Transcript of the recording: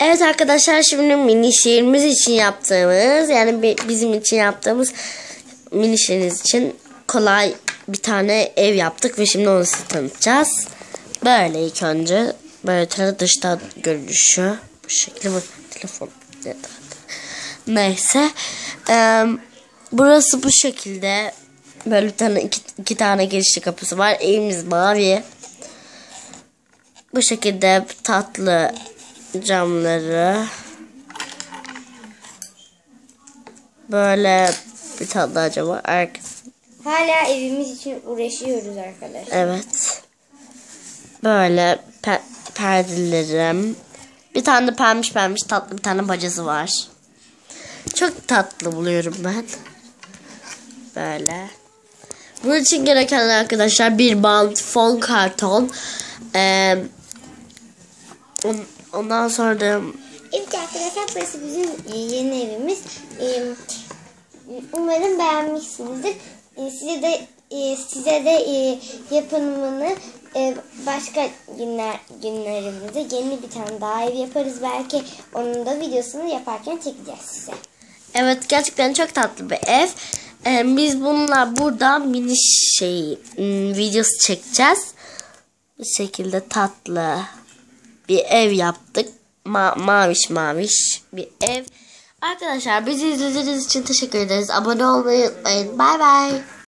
Evet arkadaşlar şimdi mini şiirimiz için yaptığımız yani bi- bizim için yaptığımız mini şiirimiz için kolay bir tane ev yaptık ve şimdi onu size tanıtacağız. Böyle ilk önce böyle tane dıştan görünüşü bu şekilde. Bu telefon neyse burası bu şekilde. Böyle bir tane iki, iki tane girişli kapısı var evimiz mavi. Bu şekilde tatlı camları böyle bir tane var. Arkası- Hala evimiz için uğraşıyoruz arkadaşlar. Evet. Böyle pe- perdelerim. Bir tane de pembiş pembiş tatlı bir tane bacası var. Çok tatlı buluyorum ben. Böyle. Bunun için gereken arkadaşlar bir bant, fon karton. Ee, on- ondan sonra da Evet arkadaşlar burası bizim e, yeni evimiz. E, Umarım beğenmişsinizdir. E, Size de size de yapımını başka günler günlerimizde yeni bir tane daha ev yaparız belki. Onun da videosunu yaparken çekeceğiz size. Evet gerçekten çok tatlı bir ev. Ee, biz bununla burada mini şey videosu çekeceğiz. Bu şekilde tatlı bir ev yaptık. Ma- maviş maviş bir ev. Arkadaşlar bizi izlediğiniz için teşekkür ederiz. Abone olmayı unutmayın. Bay bay.